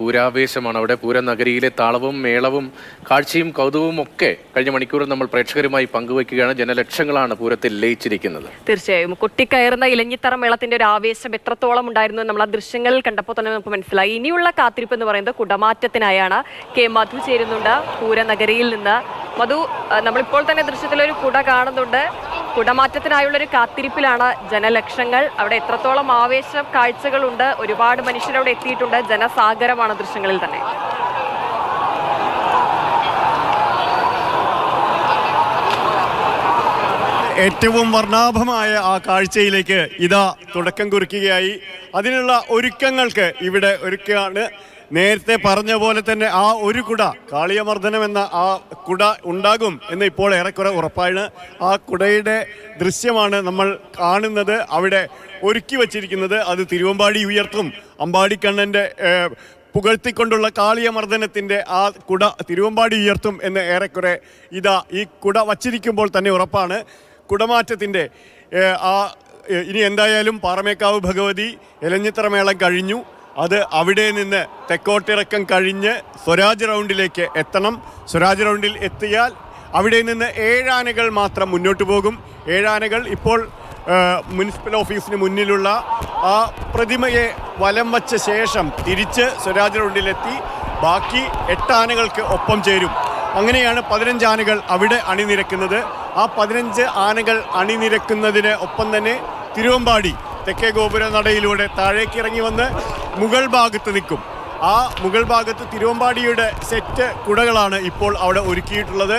പൂരാവേശമാണ്. അവിടെ പൂരനഗരിയിലെ താളവും മേളവും കാഴ്ചയും കൗതുകവും ഒക്കെ കഴിഞ്ഞ മണിക്കൂറിൽ നമ്മൾ പ്രേക്ഷകരുമായി പങ്കുവയ്ക്കുകയാണ്. ജനലക്ഷങ്ങളാണ് പൂരത്തിൽ ലയിച്ചിരിക്കുന്നത്. തീർച്ചയായും. കൊട്ടിക്കയറുന്ന ഇലഞ്ഞിത്തറ മേളത്തിന്റെ ഒരു ആവേശം എത്രത്തോളം ഉണ്ടായിരുന്നു നമ്മൾ ആ ദൃശ്യങ്ങളിൽ കണ്ടപ്പോൾ തന്നെ നമുക്ക് മനസ്സിലായി. ഇനിയുള്ള കാത്തിരിപ്പ് എന്ന് പറയുന്നത് കുടമാറ്റത്തിനായാണ്. കെ. മധു ചേരുന്നുണ്ട്. പൂരനഗരിയിൽ നിന്ന്. മധു നമ്മളിപ്പോൾ തന്നെ ദൃശ്യത്തിൽ ഒരു കുട കാണുന്നുണ്ട്. കുടമാറ്റത്തിനായുള്ള ഒരു കാത്തിരിപ്പിലാണ് ജനലക്ഷങ്ങൾ. അവിടെ എത്രത്തോളം ആവേശ കാഴ്ചകളുണ്ട് ഒരുപാട് മനുഷ്യരവിടെ എത്തിയിട്ടുണ്ട്. ജനസാഗരമാണ് ദൃശ്യങ്ങളിൽ തന്നെ. ഏറ്റവും വർണാഭമായ ആ കാഴ്ചയിലേക്ക് ഇതാ തുടക്കം കുറിക്കുകയായി. അതിനുള്ള ഒരുക്കങ്ങൾക്ക് ഇവിടെ ഒരുക്കുകയാണ്. നേരത്തെ പറഞ്ഞ പോലെ തന്നെ ആ ഒരു കുട കാളിയമർദ്ദനം എന്ന ആ കുട ഉണ്ടാകും എന്ന് ഇപ്പോൾ ഏറെക്കുറെ ഉറപ്പാണ്. ആ കുടയുടെ ദൃശ്യമാണ് നമ്മൾ കാണുന്നത്. അവിടെ ഒരുക്കി വച്ചിരിക്കുന്നത് അത് തിരുവമ്പാടി ഉയർത്തും. അമ്പാടിക്കണ്ണന്റെ പുകഴ്ത്തിക്കൊണ്ടുള്ള കാളിയമർദ്ദനത്തിന്റെ ആ കുട തിരുവമ്പാടി ഉയർത്തും എന്ന് ഏറെക്കുറെ ഇതാ ഈ കുട വച്ചിരിക്കുമ്പോൾ തന്നെ ഉറപ്പാണ്. കുടമാറ്റത്തിന്റെ ആ ഇനി എന്തായാലും പാറമേക്കാവ് ഭഗവതി എലഞ്ഞിത്തറ മേളം കഴിഞ്ഞു. അത് അവിടെ നിന്ന് തെക്കോട്ടിറക്കം കഴിഞ്ഞ് സ്വരാജ് റൗണ്ടിലേക്ക് എത്തണം. സ്വരാജ് റൗണ്ടിൽ എത്തിയാൽ അവിടെ നിന്ന് ഏഴാനകൾ മാത്രം മുന്നോട്ട് പോകും. ഏഴാനകൾ ഇപ്പോൾ മുനിസിപ്പൽ ഓഫീസിന് മുന്നിലുള്ള ആ പ്രതിമയെ വലം വച്ച ശേഷം തിരിച്ച് സ്വരാജ് റൗണ്ടിലെത്തി. ബാക്കി എട്ടാനകൾക്ക് ഒപ്പം ചേരും. അങ്ങനെയാണ് പതിനഞ്ച് ആനകൾ അവിടെ അണിനിരക്കുന്നത്. ആ പതിനഞ്ച് ആനകൾ അണിനിരക്കുന്നതിന് ഒപ്പം തന്നെ തിരുവമ്പാടി തെക്കേ ഗോപുര നടയിലൂടെ താഴേക്ക് ഇറങ്ങി വന്ന് മുകൾ ഭാഗത്ത് നിൽക്കും. ആ മുകൾ ഭാഗത്ത് തിരുവമ്പാടിയുടെ സെറ്റ് കുടകളാണ് ഇപ്പോൾ അവിടെ ഒരുക്കിയിട്ടുള്ളത്.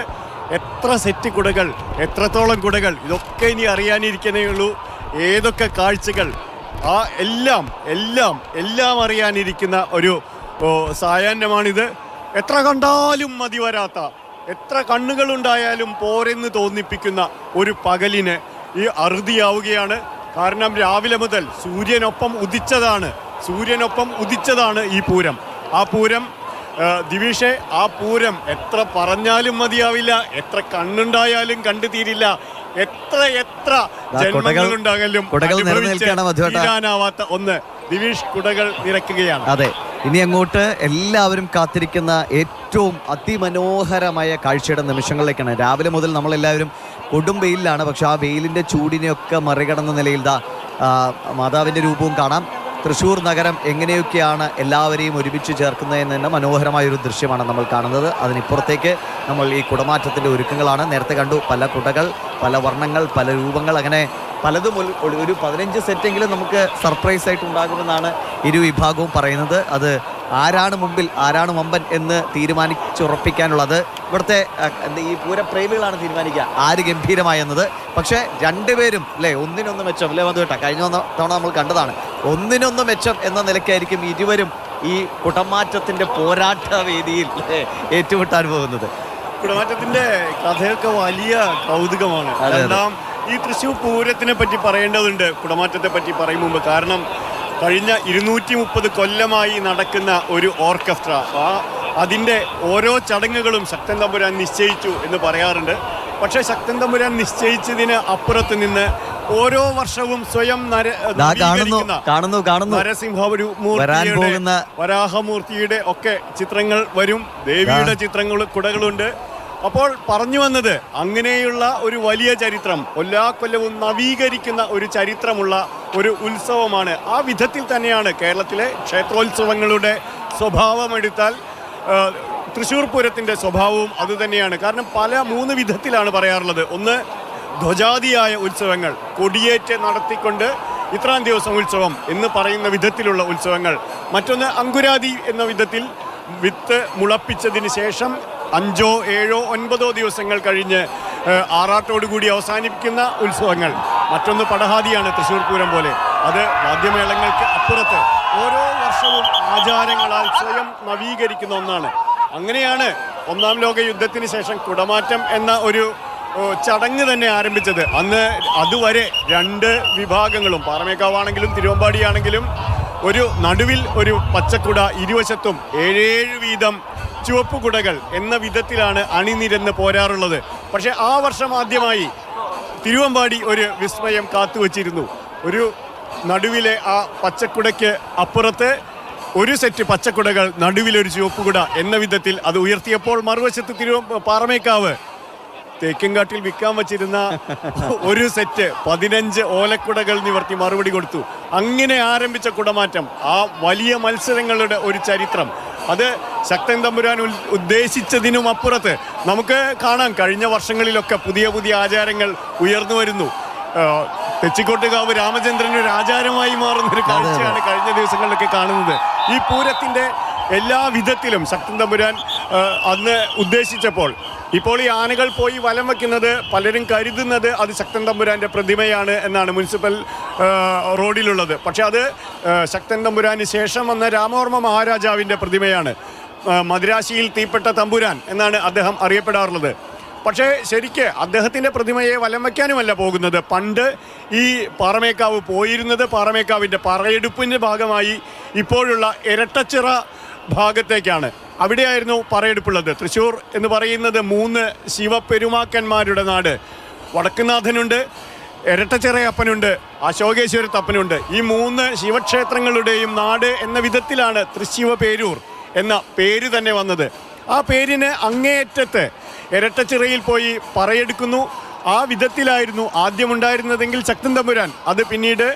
എത്ര സെറ്റ് കുടകൾ എത്രത്തോളം കുടകൾ ഇതൊക്കെ ഇനി അറിയാനിരിക്കുന്നേ ഉള്ളൂ. ഏതൊക്കെ കാഴ്ചകൾ ആ എല്ലാം എല്ലാം എല്ലാം അറിയാനിരിക്കുന്ന ഒരു സായാഹ്നമാണിത്. എത്ര കണ്ടാലും മതി വരാത്ത എത്ര കണ്ണുകളുണ്ടായാലും പോരെന്ന് തോന്നിപ്പിക്കുന്ന ഒരു പകലിന് ഈ അറുതിയാവുകയാണ്. കാരണം രാവിലെ മുതൽ സൂര്യനൊപ്പം ഉദിച്ചതാണ്. സൂര്യനൊപ്പം ഉദിച്ചതാണ് ഈ പൂരം. ആ പൂരം ദിവീഷെ ആ പൂരം എത്ര പറഞ്ഞാലും മതിയാവില്ല എത്ര കണ്ണുണ്ടായാലും കണ്ടു തീരില്ല എത്ര എത്ര ജന്മങ്ങളുണ്ടാകലും. തീരാനാവാത്ത ഒന്ന് ദിവിഷ് കുടകൾ നിരക്കുകയാണ് അതെ ഇനി അങ്ങോട്ട് എല്ലാവരും കാത്തിരിക്കുന്ന ഏറ്റവും അതിമനോഹരമായ കാഴ്ചയുടെ നിമിഷങ്ങളിലേക്കാണ്. രാവിലെ മുതൽ നമ്മളെല്ലാവരും കൊടും വെയിലാണ് പക്ഷെ ആ വെയിലിന്റെ ചൂടിനെയൊക്കെ മറികടന്ന നിലയിൽ ദാ മാതാവിന്റെ രൂപവും കാണാം. തൃശ്ശൂർ നഗരം എങ്ങനെയൊക്കെയാണ് എല്ലാവരെയും ഒരുമിച്ച് ചേർക്കുന്നതെന്ന് തന്നെ മനോഹരമായ ഒരു ദൃശ്യമാണ് നമ്മൾ കാണുന്നത്. അതിനിപ്പുറത്തേക്ക് നമ്മൾ ഈ കുടമാറ്റത്തിന്റെ ഒരുക്കങ്ങളാണ്. നേരത്തെ കണ്ടു പല കുടകൾ പല വർണങ്ങൾ പല രൂപങ്ങൾ. അങ്ങനെ പലതും ഒരു പതിനഞ്ച് സെറ്റെങ്കിലും നമുക്ക് സർപ്രൈസ് ആയിട്ട് ഉണ്ടാകുമെന്നാണ് ഇരു വിഭാഗവും പറയുന്നത്. അത് ആരാണ് മുമ്പിൽ ആരാണ് മമ്പൻ എന്ന് തീരുമാനിച്ചുറപ്പിക്കാനുള്ളത്. ഇവിടുത്തെ ഈ പൂരപ്രേമികളാണ് തീരുമാനിക്കുക. ആര് ഗംഭീരമായി ഗംഭീരമായെന്നത്? പക്ഷേ രണ്ടുപേരും അല്ലേ ഒന്നിനൊന്ന് മെച്ചം അല്ലേ വന്നു കേട്ടോ കഴിഞ്ഞ തവണ നമ്മൾ കണ്ടതാണ്. ഒന്നിനൊന്ന് മെച്ചം എന്ന നിലയ്ക്കായിരിക്കും ഇരുവരും ഈ കുടമാറ്റത്തിന്റെ പോരാട്ട വേദിയിൽ ഏറ്റുമുട്ടാൻ പോകുന്നത്. കുടമാറ്റത്തിന്റെ കഥയൊക്കെ വലിയ കൗതുകമാണ്. ഈ തൃശ്ശൂർ പൂരത്തിനെ പറ്റി പറയേണ്ടതുണ്ട്. കുടമാറ്റത്തെ പറ്റി പറയും മുമ്പ്. കാരണം കഴിഞ്ഞ ഇരുന്നൂറ്റി മുപ്പത് കൊല്ലമായി നടക്കുന്ന ഒരു ഓർക്കസ്ട്ര. ആ അതിന്റെ ഓരോ ചടങ്ങുകളും ശക്തൻ തമ്പുരാൻ നിശ്ചയിച്ചു എന്ന് പറയാറുണ്ട്. പക്ഷേ ശക്തൻ തമ്പുരാൻ നിശ്ചയിച്ചതിന് അപ്പുറത്ത് നിന്ന് ഓരോ വർഷവും സ്വയം കാണുന്നു കാണുന്നു നരസിംഹമൂർത്തിയുടെ വരാഹമൂർത്തിയുടെ ഒക്കെ ചിത്രങ്ങൾ വരും. ദേവിയുടെ ചിത്രങ്ങൾ കുടകളുണ്ട്. അപ്പോൾ പറഞ്ഞു വന്നത് അങ്ങനെയുള്ള ഒരു വലിയ ചരിത്രം എല്ലാ കൊല്ലവും നവീകരിക്കുന്ന ഒരു ചരിത്രമുള്ള ഒരു ഉത്സവമാണ്. ആ വിധത്തിൽ തന്നെയാണ് കേരളത്തിലെ ക്ഷേത്രോത്സവങ്ങളുടെ സ്വഭാവമെടുത്താൽ തൃശ്ശൂർ പൂരത്തിന്റെ സ്വഭാവവും അതുതന്നെയാണ് കാരണം പല മൂന്ന് വിധത്തിലാണ് പറയാറുള്ളത്. ഒന്ന് ധ്വജാതിയായ ഉത്സവങ്ങൾ കൊടിയേറ്റ് നടത്തിക്കൊണ്ട് ഇത്രാം ദിവസം ഉത്സവം എന്ന് പറയുന്ന വിധത്തിലുള്ള ഉത്സവങ്ങൾ. മറ്റൊന്ന് അങ്കുരാതി എന്ന വിധത്തിൽ വിത്ത് മുളപ്പിച്ചതിന് ശേഷം അഞ്ചോ ഏഴോ ഒൻപതോ ദിവസങ്ങൾ കഴിഞ്ഞ് ആറാട്ടോടുകൂടി അവസാനിപ്പിക്കുന്ന ഉത്സവങ്ങൾ. മറ്റൊന്ന് പടഹാദിയാണ് തൃശ്ശൂർ പൂരം പോലെ. അത് വാദ്യമേളങ്ങൾക്ക് അപ്പുറത്ത് ഓരോ വർഷവും ആചാരങ്ങളാൽ സ്വയം നവീകരിക്കുന്ന ഒന്നാണ്. അങ്ങനെയാണ് ഒന്നാം ലോക യുദ്ധത്തിന് ശേഷം കുടമാറ്റം എന്ന ഒരു ചടങ്ങ് തന്നെ ആരംഭിച്ചത്. അന്ന് അതുവരെ രണ്ട് വിഭാഗങ്ങളും പാറമേക്കാവാണെങ്കിലും തിരുവമ്പാടിയാണെങ്കിലും ഒരു നടുവിൽ ഒരു പച്ചക്കുട ഇരുവശത്തും ഏഴേഴ് വീതം ചുവപ്പ് കുടകൾ എന്ന വിധത്തിലാണ് അണിനിരന്ന് പോരാറുള്ളത്. പക്ഷേ ആ വർഷം ആദ്യമായി തിരുവമ്പാടി ഒരു വിസ്മയം കാത്തുവച്ചിരുന്നു. ഒരു നടുവിലെ ആ പച്ചക്കുടയ്ക്ക് അപ്പുറത്ത് ഒരു സെറ്റ് പച്ചക്കുടകൾ നടുവിലൊരു ചുവപ്പുകുട എന്ന വിധത്തിൽ അത് ഉയർത്തിയപ്പോൾ മറുവശത്ത് തിരു പാറമേക്കാവ് തേക്കിൻകാട്ടിൽ വിൽക്കാൻ വച്ചിരുന്ന ഒരു സെറ്റ് പതിനഞ്ച് ഓലക്കുടകൾ നിവർത്തി മറുപടി കൊടുത്തു. അങ്ങനെ ആരംഭിച്ച കുടമാറ്റം ആ വലിയ മത്സരങ്ങളുടെ ഒരു ചരിത്രം. അത് ശക്തൻ തമ്പുരാൻ ഉൽ- ഉദ്ദേശിച്ചതിനും അപ്പുറത്ത്. നമുക്ക് കാണാം കഴിഞ്ഞ വർഷങ്ങളിലൊക്കെ പുതിയ പുതിയ ആചാരങ്ങൾ ഉയർന്നു വരുന്നു. തെച്ചിക്കോട്ടുകാവ് രാമചന്ദ്രൻ ഒരു ആചാരമായി മാറുന്ന ഒരു കാഴ്ചയാണ് കഴിഞ്ഞ ദിവസങ്ങളിലൊക്കെ കാണുന്നത്. ഈ പൂരത്തിന്റെ എല്ലാ വിധത്തിലും ശക്തൻ തമ്പുരാൻ അന്ന് ഉദ്ദേശിച്ചപ്പോൾ ഇപ്പോൾ ഈ ആനകൾ പോയി വലം വയ്ക്കുന്നത് പലരും കരുതുന്നത് അത് ശക്തൻ തമ്പുരാന്റെ പ്രതിമയാണ് എന്നാണ് മുനിസിപ്പൽ റോഡിലുള്ളത്. പക്ഷേ അത് ശക്തൻ തമ്പുരാന് ശേഷം വന്ന രാമവർമ്മ മഹാരാജാവിന്റെ പ്രതിമയാണ്. മദ്രാശിയിൽ തീപ്പെട്ട തമ്പുരാൻ എന്നാണ് അദ്ദേഹം അറിയപ്പെടാറുള്ളത്. പക്ഷേ ശരിക്ക് അദ്ദേഹത്തിന്റെ പ്രതിമയെ വലം വയ്ക്കാനുമല്ല പോകുന്നത്. പണ്ട് ഈ പാറമേക്കാവ് പോയിരുന്നത് പാറമേക്കാവിന്റെ പറയെടുപ്പിന്റെ ഭാഗമായി ഇപ്പോഴുള്ള ഇരട്ടച്ചിറ ഭാഗത്തേക്കാണ്. അവിടെയായിരുന്നു പറയെടുപ്പുള്ളത്. തൃശ്ശൂർ എന്ന് പറയുന്നത് മൂന്ന് ശിവപെരുമാക്കന്മാരുടെ നാട്. വടക്കുനാഥനുണ്ട് ഇരട്ടച്ചിറയപ്പനുണ്ട് അശോകേശ്വരത്തപ്പനുണ്ട് ഈ മൂന്ന് ശിവക്ഷേത്രങ്ങളുടെയും നാട് എന്ന വിധത്തിലാണ് തൃശ്ശിവ പേരൂർ എന്ന പേര് തന്നെ വന്നത്. ആ പേരിന് അങ്ങേയറ്റത്ത് ഇരട്ടച്ചിറയിൽ പോയി പറയെടുക്കുന്നു. ആ വിധത്തിലായിരുന്നു ആദ്യമുണ്ടായിരുന്നതെങ്കിൽ ശക്തൻ തമ്പുരാൻ അത് പിന്നീട്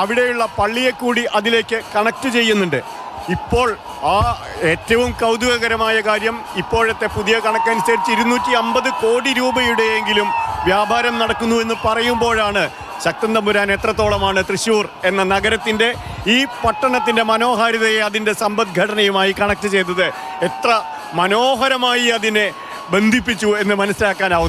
അവിടെയുള്ള പള്ളിയെ കൂടി അതിലേക്ക് കണക്ട് ചെയ്യുന്നുണ്ട്. ഇപ്പോൾ ആ ഏറ്റവും കൗതുകകരമായ കാര്യം ഇപ്പോഴത്തെ പുതിയ കണക്കനുസരിച്ച് ഇരുന്നൂറ്റി അമ്പത് കോടി രൂപയുടെയെങ്കിലും വ്യാപാരം നടക്കുന്നു എന്ന് പറയുമ്പോഴാണ് ശക്തൻ തമ്പുരാൻ എത്രത്തോളമാണ് തൃശ്ശൂർ എന്ന നഗരത്തിന്റെ ഈ പട്ടണത്തിന്റെ മനോഹാരിതയെ അതിന്റെ സമ്പദ്ഘടനയുമായി കണക്ട് ചെയ്തത്. എത്ര മനോഹരമായി അതിനെ ബന്ധിപ്പിച്ചു എന്ന് മനസ്സിലാക്കാനാവും.